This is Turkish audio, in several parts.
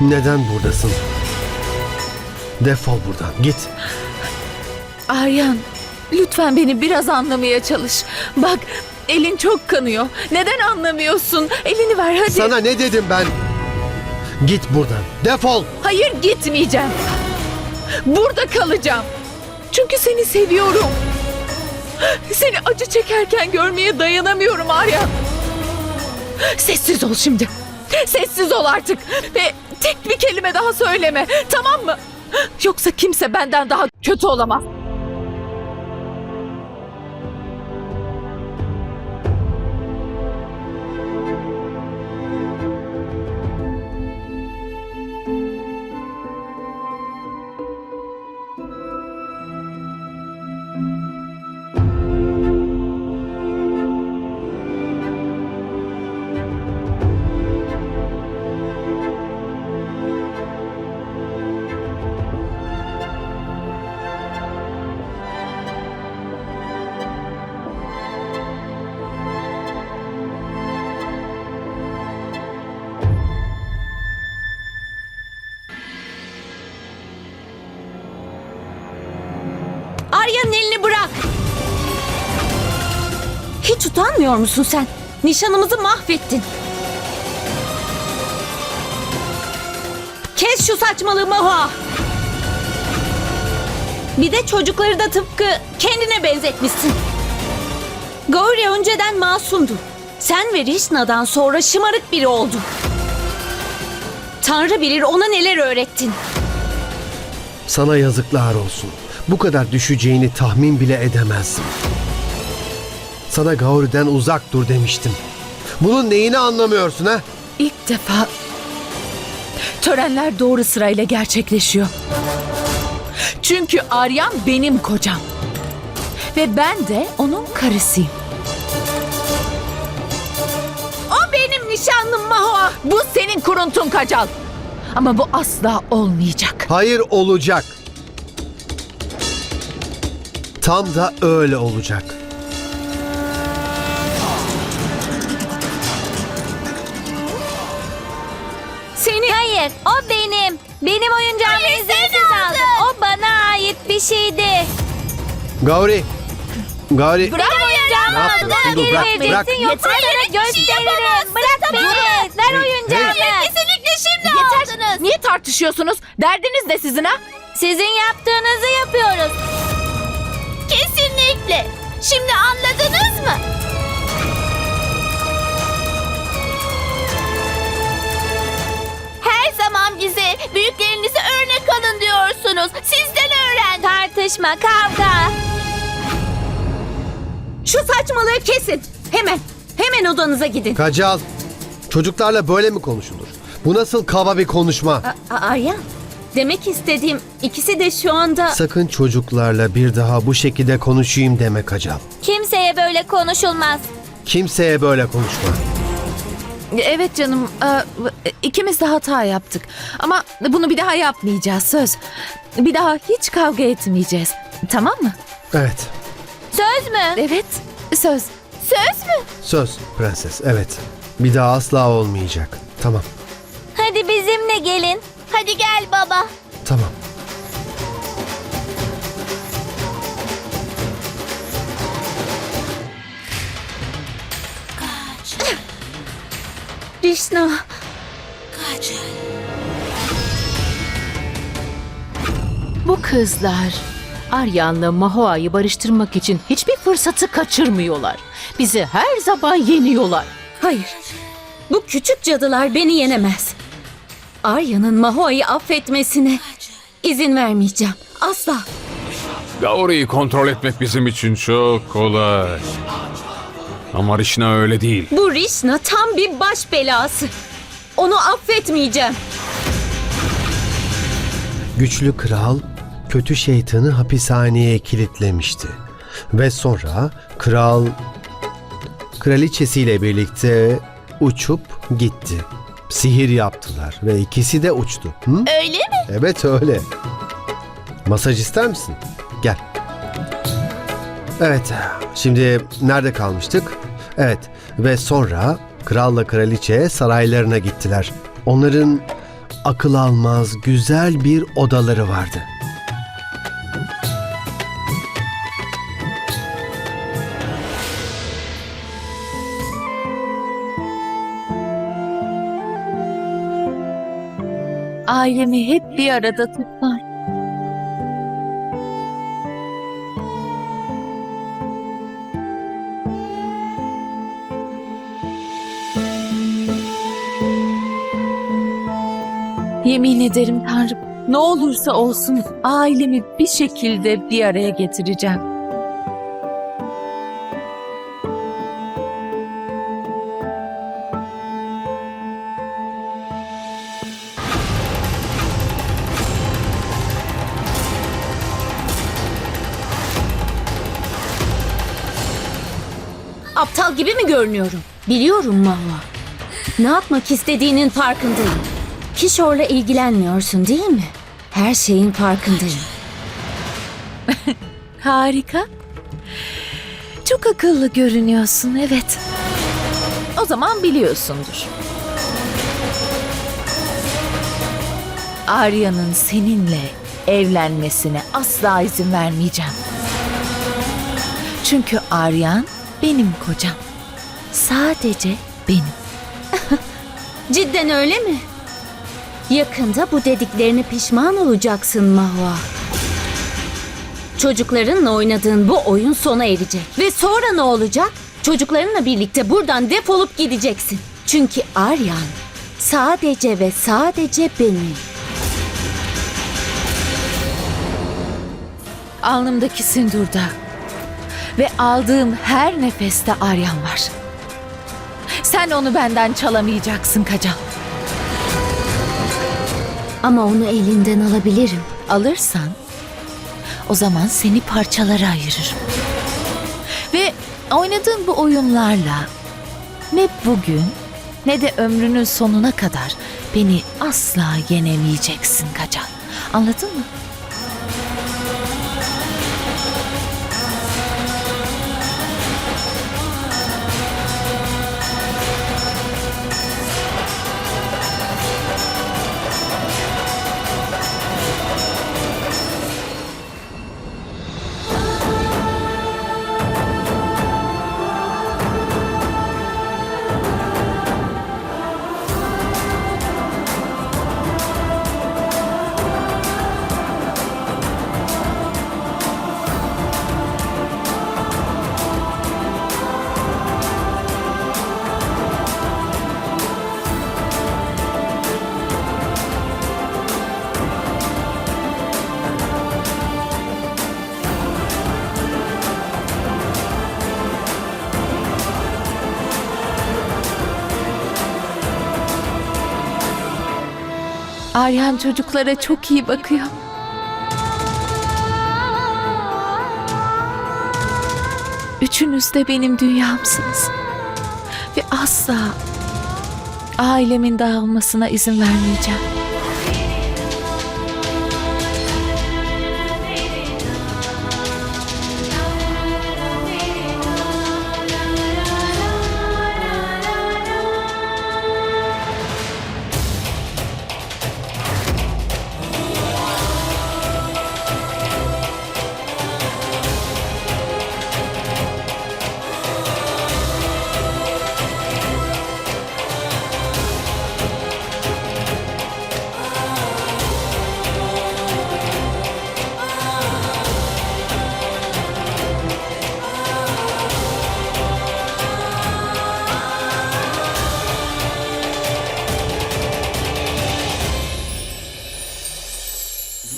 Neden buradasın? Defol buradan. Git. Aryan, lütfen beni biraz anlamaya çalış. Bak, elin çok kanıyor. Neden anlamıyorsun? Elini ver hadi. Sana ne dedim ben? Git buradan. Defol. Hayır gitmeyeceğim. Burada kalacağım. Çünkü seni seviyorum. Seni acı çekerken görmeye dayanamıyorum Aryan. Sessiz ol şimdi. Sessiz ol artık. Ve tek bir kelime daha söyleme. Tamam mı? Yoksa kimse benden daha kötü olamaz. Arya'nın elini bırak. Hiç utanmıyor musun sen? Nişanımızı mahvettin. Kes şu saçmalığı Mahua. Bir de çocukları da tıpkı kendine benzetmişsin. Gauri önceden masumdu. Sen ve Rishna'dan sonra şımarık biri oldu. Tanrı bilir ona neler öğrettin. Sana yazıklar olsun. Bu kadar düşeceğini tahmin bile edemezdim. Sana Gauri'den uzak dur demiştim. Bunun neyini anlamıyorsun ha? İlk defa törenler doğru sırayla gerçekleşiyor. Çünkü Aryan benim kocam. Ve ben de onun karısıyım. O benim nişanlım Mahua. Bu senin kuruntun Kacal. Ama bu asla olmayacak. Hayır olacak. Tam da öyle olacak. Seni... Hayır, o benim. Benim oyuncağımı izinsiz aldım. O bana ait bir şeydi. Gauri. Gauri. Bırak oyuncağımı Ne yapıyorsun? Dur, bırak, bırak. yoksa sana gösteririm. Bırak beni. Ver oyuncağımı. Kesinlikle şimdi Yeter. Niye tartışıyorsunuz? Derdiniz ne sizin ha? Sizin yaptığınızı yapıyoruz. Şimdi anladınız mı? Her zaman bize büyüklerinize örnek alın diyorsunuz. Sizden öğrendik. Tartışma, kavga. Şu saçmalığı kesin. Hemen. Hemen odanıza gidin. Kacal. Çocuklarla böyle mi konuşulur? Bu nasıl kaba bir konuşma? A- Arya, demek istediğim ikisi de şu anda... Sakın çocuklarla bir daha bu şekilde konuşayım deme Kacal. Kimseye böyle konuşulmaz. Kimseye böyle konuşma. Evet canım. e, ikimiz de hata yaptık. Ama bunu bir daha yapmayacağız söz. Bir daha hiç kavga etmeyeceğiz. Tamam mı? Evet. Söz mü? Evet. Söz. Söz mü? Söz prenses. Evet. Bir daha asla olmayacak. Tamam. Hadi bizimle gelin. Hadi gel baba. Tamam. Rişna. Bu kızlar Aryan'la Mahoa'yı barıştırmak için hiçbir fırsatı kaçırmıyorlar. Bizi her zaman yeniyorlar. Hayır. Bu küçük cadılar beni yenemez. Arya'nın Mahoa'yı affetmesine izin vermeyeceğim. Asla. Gauri'yi kontrol etmek bizim için çok kolay. Ama Rişna öyle değil. Bu Rişna tam bir baş belası. Onu affetmeyeceğim. Güçlü kral kötü şeytanı hapishaneye kilitlemişti. Ve sonra kral kraliçesiyle birlikte uçup gitti. Sihir yaptılar ve ikisi de uçtu. Hı? Öyle mi? Evet öyle. Masaj ister misin? Gel. Evet, şimdi nerede kalmıştık? Evet ve sonra kralla kraliçe saraylarına gittiler. Onların akıl almaz güzel bir odaları vardı. Ailemi hep bir arada tutlar. Yemin ederim Tanrım, ne olursa olsun ailemi bir şekilde bir araya getireceğim. Aptal gibi mi görünüyorum? Biliyorum Mahva. Ne yapmak istediğinin farkındayım. Kişor'la ilgilenmiyorsun değil mi? Her şeyin farkındayım. Harika. Çok akıllı görünüyorsun, evet. O zaman biliyorsundur. Arya'nın seninle evlenmesine asla izin vermeyeceğim. Çünkü Aryan benim kocam. Sadece benim. Cidden öyle mi? Yakında bu dediklerine pişman olacaksın Mahva. Çocuklarınla oynadığın bu oyun sona erecek. Ve sonra ne olacak? Çocuklarınla birlikte buradan defolup gideceksin. Çünkü Aryan sadece ve sadece benim. Alnımdaki sindurda ve aldığım her nefeste Aryan var. Sen onu benden çalamayacaksın Kacal. Ama onu elinden alabilirim. Alırsan o zaman seni parçalara ayırırım. Ve oynadığın bu oyunlarla ne bugün ne de ömrünün sonuna kadar beni asla yenemeyeceksin Kacal. Anladın mı? Aryan çocuklara çok iyi bakıyor. Üçünüz de benim dünyamsınız. Ve asla ailemin dağılmasına izin vermeyeceğim.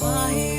Why?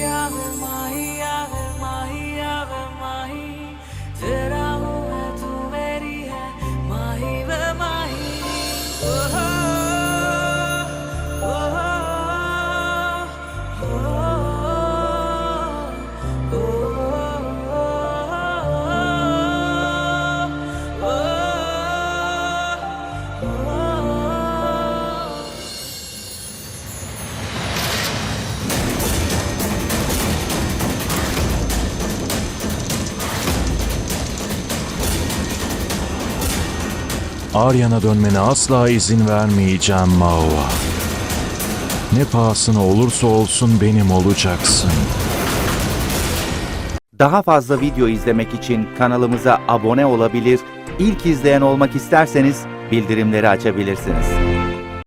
Arya'na dönmene asla izin vermeyeceğim Mahva. Ne pahasına olursa olsun benim olacaksın. Daha fazla video izlemek için kanalımıza abone olabilir, ilk izleyen olmak isterseniz bildirimleri açabilirsiniz.